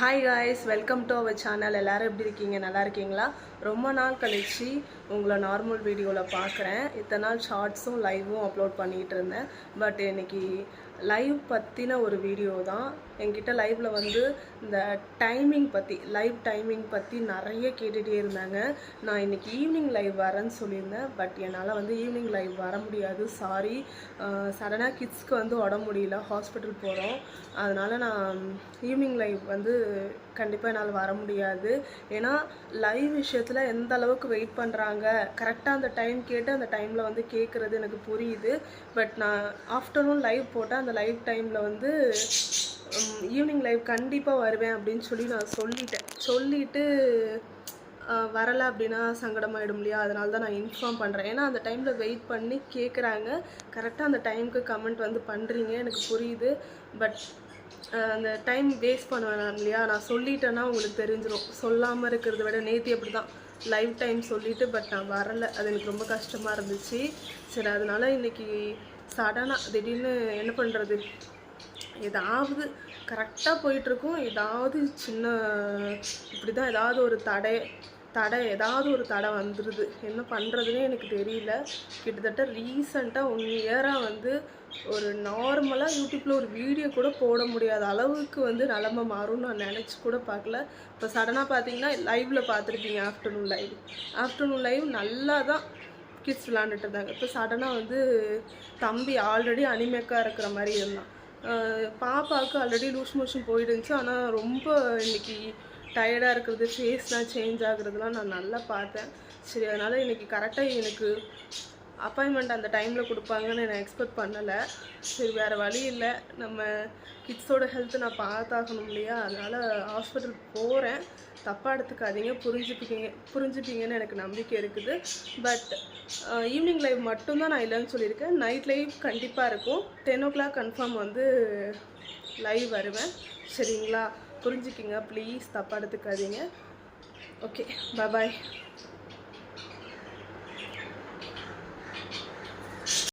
Hi guys welcome to our channel எல்லாரும் எப்படி இருக்கீங்க? நல்லா இருக்கீங்களா? ரொம்ப நாள் கழிச்சு உங்களை நார்மல் வீடியோவில் பார்க்குறேன். இத்தனை நாள் ஷார்ட்ஸும் லைவும் அப்லோட் பண்ணிகிட்டு இருந்தேன். பட் இன்னைக்கு லைவ் பற்றின ஒரு வீடியோ தான். என்கிட்ட லைவில் வந்து இந்த டைமிங் பற்றி லைவ் டைமிங் பற்றி நிறைய கேட்டுகிட்டே இருந்தாங்க. நான் இன்னைக்கு ஈவினிங் லைவ் வரேன்னு சொல்லியிருந்தேன். பட் என்னால் வந்து ஈவினிங் லைவ் வர முடியாது. சாரி சடனாக கிட்ஸ்க்கு வந்து உடம்பு முடியல. ஹாஸ்பிட்டல் போகிறோம் அதனால் நான் ஈவினிங் லைவ் வந்து கண்டிப்பாக என்னால் வர முடியாது. ஏன்னா லைவ் விஷயத்தில் எந்த அளவுக்கு வெயிட் பண்ணுறாங்க கரெக்டாக அந்த டைம் கேட்டு அந்த டைமில் வந்து கேட்குறது எனக்கு புரியுது. பட் நான் ஆஃப்டர்நூன் லைவ் போட்டேன் அந்த லைவ் டைமில் வந்து ஈவினிங் லைவ் கண்டிப்பாக வருவேன் அப்படின்னு சொல்லி நான் சொல்லிட்டேன். சொல்லிட்டு வரலை அப்படின்னா சங்கடமாயிடும் இல்லையா? அதனால தான் நான் இன்ஃபார்ம் பண்ணுறேன் ஏன்னா அந்த டைமில் வெயிட் பண்ணி கேட்குறாங்க கரெக்டாக அந்த டைமுக்கு கமெண்ட் வந்து பண்ணுறீங்க எனக்கு புரியுது. பட் அந்த டைம் வேஸ்ட் பண்ண வேணாம் இல்லையா? நான் சொல்லிட்டேன்னா உங்களுக்கு தெரிஞ்சிடும் சொல்லாமல் இருக்கிறத விட நேத்தி அப்படி தான் லைவ் டைம் சொல்லிட்டு பட் நான் வரலை. அது எனக்கு ரொம்ப கஷ்டமாக இருந்துச்சு. சரி அதனால இன்னைக்கு சடனாக திடீர்னு என்ன பண்ணுறது ஏதாவது கரெக்டாக போயிட்டுருக்கும் ஏதாவது சின்ன இப்படி தான் ஏதாவது ஒரு தடை. தடை ஏதாவது ஒரு தடை வந்துடுது என்ன பண்ணுறதுனே எனக்கு தெரியல. கிட்டத்தட்ட ரீசண்டாக ஒன் இயராக வந்து ஒரு நார்மலாக யூடியூப்பில் ஒரு வீடியோ கூட போட முடியாத அளவுக்கு வந்து நிலமை மாறும்னு நான் நினச்சி கூட பார்க்கல. இப்போ சடனாக பார்த்தீங்கன்னா லைவில் பார்த்துருக்கீங்க ஆஃப்டர்நூன் லைவ் ஆஃப்டர்நூன் லைவ் நல்லா தான் கிட்ஸ் விளாண்டுட்டு இருந்தாங்க. இப்போ சடனாக வந்து தம்பி ஆல்ரெடி அனிமேக்காக இருக்கிற மாதிரி இருந்தான். பாப்பாவுக்கு ஆல்ரெடி லூஸ் மோஷன் போயிடுச்சு. ஆனால் ரொம்ப இன்னைக்கு டயர்டாக இருக்கிறது ஃபேஸ்லாம் சேஞ்ச் ஆகுறதுலாம் நான் நல்லா பார்த்தேன். சரி அதனால் இன்றைக்கி கரெக்டாக எனக்கு அப்பாயின்மெண்ட் அந்த டைமில் கொடுப்பாங்கன்னு நான் எக்ஸ்பெக்ட் பண்ணலை. சரி வேறு வழி இல்லை. நம்ம கிட்ஸோட ஹெல்த்து நான் பார்த்தாகணும் இல்லையா? அதனால் ஹாஸ்பிட்டல் போகிறேன் தப்பாக எடுத்துக்காதீங்க. புரிஞ்சுப்பீங்க புரிஞ்சுப்பீங்கன்னு எனக்கு நம்பிக்கை இருக்குது. பட் ஈவினிங் லைவ் மட்டும்தான் நான் இல்லைன்னு சொல்லியிருக்கேன். நைட் லைவ் கண்டிப்பாக இருக்கும். டென் ஓ கிளாக் கன்ஃபார்ம் வந்து லைவ் வருவேன். சரிங்களா? புரிஞ்சுக்கிங்க. ப்ளீஸ் தப்பாக எடுத்துக்காதீங்க. Okay bye